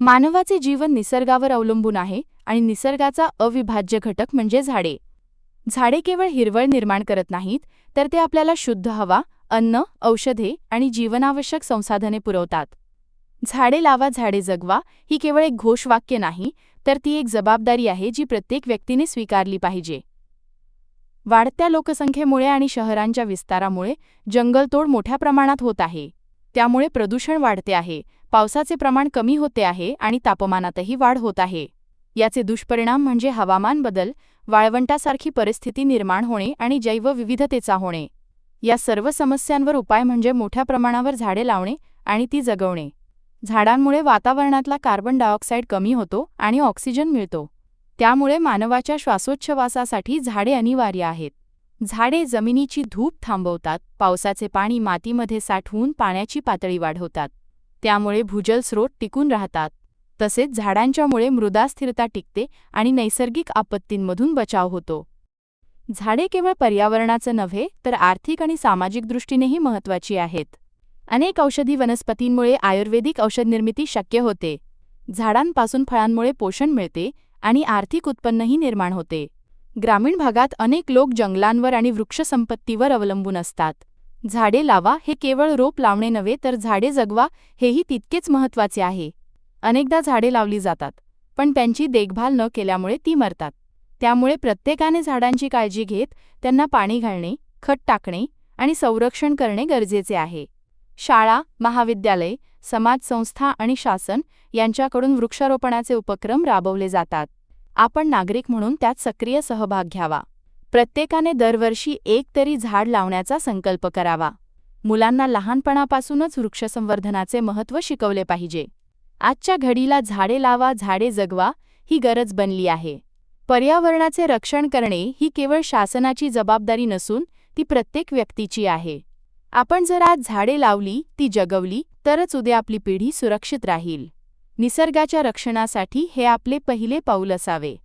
मानवाचे जीवन निसर्गावर अवलंबून आहे आणि निसर्गाचा अविभाज्य घटक म्हणजे झाडे. झाडे केवळ हिरवळ निर्माण करत नाहीत तर ते आपल्याला शुद्ध हवा अन्न औषधे आणि जीवनावश्यक संसाधने पुरवतात. झाडे लावा झाडे जगवा ही केवळ एक घोषवाक्य नाही तर ती एक जबाबदारी आहे जी प्रत्येक व्यक्तीने स्वीकारली पाहिजे. वाढत्या लोकसंख्येमुळे आणि शहरांच्या विस्तारामुळे जंगलतोड मोठ्या प्रमाणात होत आहे. त्यामुळे प्रदूषण वाढते आहे. पावसाचे प्रमाण कमी होते आहे आणि तापमानातही वाढ होत आहे. याचे दुष्परिणाम म्हणजे हवामान बदल वाळवंटासारखी परिस्थिती निर्माण होणे आणि जैवविविधतेचा होणे. या सर्व समस्यांवर उपाय म्हणजे मोठ्या प्रमाणावर झाडे लावणे आणि ती जगवणे. झाडांमुळे वातावरणातला कार्बन डायऑक्साईड कमी होतो आणि ऑक्सिजन मिळतो. त्यामुळे मानवाच्या श्वासोच्छवासासाठी झाडे अनिवार्य आहेत. झाडे जमिनीची धूप थांबवतात पावसाचे पाणी मातीमध्ये साठवून पाण्याची पातळी वाढवतात. त्यामुळे भूजल स्रोत टिकून राहतात. तसेच झाडांच्यामुळे मृदा स्थिरता टिकते आणि नैसर्गिक आपत्तींमधून बचाव होतो. झाडे केवळ पर्यावरणाचं नव्हे तर आर्थिक आणि सामाजिक दृष्टीनेही महत्त्वाची आहेत. अनेक औषधी वनस्पतींमुळे आयुर्वेदिक औषधनिर्मिती शक्य होते. झाडांपासून फळांमुळे पोषण मिळते आणि आर्थिक उत्पन्नही निर्माण होते. ग्रामीण भागात अनेक लोक जंगलांवर आणि वृक्षसंपत्तीवर अवलंबून असतात. झाडे लावा हे केवळ रोप लावणे नव्हे तर झाडे जगवा हेही तितकेच महत्त्वाचे आहे. अनेकदा झाडे लावली जातात पण त्यांची देखभाल न केल्यामुळे ती मरतात. त्यामुळे प्रत्येकाने झाडांची काळजी घेत त्यांना पाणी घालणे खत टाकणे आणि संरक्षण करणे गरजेचे आहे. शाळा महाविद्यालय समाजसंस्था आणि शासन यांच्याकडून वृक्षारोपणाचे उपक्रम राबवले जातात. आपण नागरिक म्हणून त्यात सक्रिय सहभाग घ्यावा. प्रत्येकाने दरवर्षी एक तरी झाड लावण्याचा संकल्प करावा. मुलांना लहानपणापासूनच वृक्षसंवर्धनाचे महत्त्व शिकवले पाहिजे. आजच्या घडीला झाडे लावा झाडे जगवा ही गरज बनली आहे. पर्यावरणाचे रक्षण करणे ही केवळ शासनाची जबाबदारी नसून ती प्रत्येक व्यक्तीची आहे. आपण जर आज झाडे लावली ती जगवली तरच उद्या आपली पिढी सुरक्षित राहील. निसर्गाच्या रक्षणासाठी हे आपले पहिले पाऊल असावे.